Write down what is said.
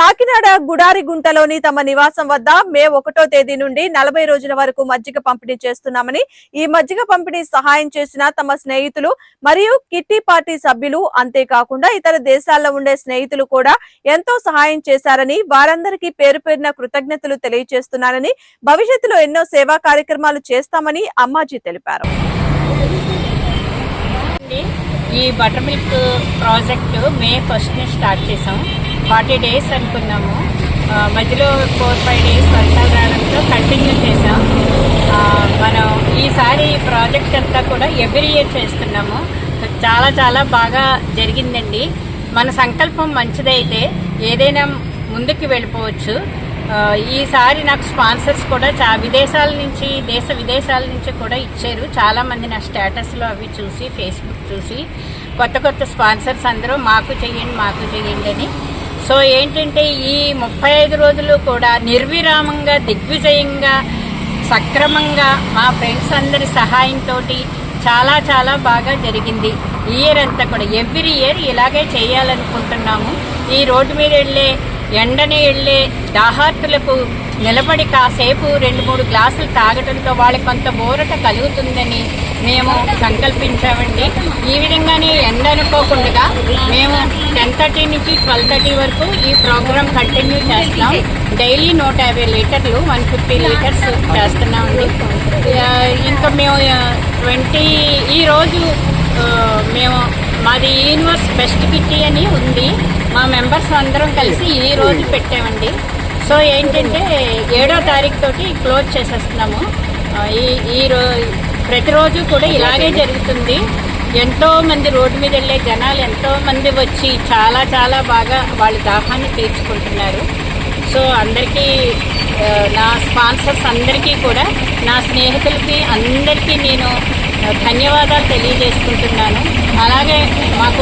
కాకినాడ గుడారి గుంటలోని తమ నివాసం వద్ద మే ఒకటో తేదీ నుండి నలభై రోజుల వరకు మజ్జిగ పంపిణీ చేస్తున్నామని ఈ మజ్జిగ పంపిణీ సహాయం చేసిన తమ స్నేహితులు మరియు కిట్టి పార్టీ సభ్యులు అంతేకాకుండా ఇతర దేశాల్లో ఉండే స్నేహితులు కూడా ఎంతో సహాయం చేశారని వారందరికీ పేరు పేరున కృతజ్ఞతలు తెలియజేస్తున్నారని భవిష్యత్తులో ఎన్నో సేవా కార్యక్రమాలు చేస్తామని అమ్మాజీ తెలిపారు. ఈ బటర్ మిల్క్ ప్రాజెక్ట్ మే ఫస్ట్ని స్టార్ట్ చేసాం ఫార్టీ డేస్ అనుకున్నాము. మధ్యలో ఫోర్ ఫైవ్ డేస్ వర్షాలు రావడంతో కంటిన్యూ చేసాం మనం ఈసారి ఈ ప్రాజెక్ట్ అంతా కూడా ఎవ్రీ ఇయర్ చేస్తున్నాము. చాలా చాలా బాగా జరిగిందండి. మన సంకల్పం మంచిదైతే ఏదైనా ముందుకు వెళ్ళిపోవచ్చు. ఈసారి నాకు స్పాన్సర్స్ కూడా చా విదేశాల నుంచి దేశ విదేశాల నుంచి కూడా ఇచ్చారు. చాలామంది నా స్టేటస్లో అవి చూసి ఫేస్బుక్ చూసి కొత్త కొత్త స్పాన్సర్స్ అందరూ మాకు చెయ్యండి మాకు చెయ్యండి అని సో ఏంటంటే ఈ ముప్పై ఐదు రోజులు కూడా నిర్విరామంగా దిగ్విజయంగా సక్రమంగా మా ఫ్రెండ్స్ అందరి సహాయంతో చాలా చాలా బాగా జరిగింది. ఈ ఇయర్ అంతా కూడా ఎవ్రీ ఇయర్ ఇలాగే చేయాలనుకుంటున్నాము. ఈ రోడ్డు మీద వెళ్ళే ఎండని వెళ్ళే దాహార్తులకు నిలబడి కాసేపు రెండు మూడు గ్లాసులు తాగడంతో వాళ్ళకి కొంత బోరట కలుగుతుందని మేము సంకల్పించామండి. ఈ విధంగానే ఎండ అనుకోకుండా మేము టెన్ థర్టీ నుంచి ట్వెల్వ్ థర్టీ వరకు ఈ ప్రోగ్రామ్ కంటిన్యూ చేస్తున్నాం. డైలీ నూట యాభై లీటర్లు వన్ ఫిఫ్టీ లీటర్స్ చేస్తున్నామండి. ఇంకా మేము ట్వంటీ ఈరోజు మేము మాది యూనివర్స్ బెస్ట్ కిట్టి అని ఉంది. మా మెంబర్స్ అందరం కలిసి ఈ రోజు పెట్టామండి. సో ఏంటంటే ఏడో తారీఖు తోటి క్లోజ్ చేసేస్తున్నాము. ఈ ఈ రో ప్రతిరోజు కూడా ఇలాగే జరుగుతుంది. ఎంతో మంది రోడ్డు మీద వెళ్ళే జనాలు ఎంతో మంది వచ్చి చాలా చాలా బాగా వాళ్ళ దాహాన్ని తీర్చుకుంటున్నారు. సో అందరికీ నా స్పాన్సర్స్ అందరికీ కూడా నా స్నేహితులకి అందరికీ నేను ధన్యవాదాలు తెలియజేసుకుంటున్నాను. అలాగే మాకు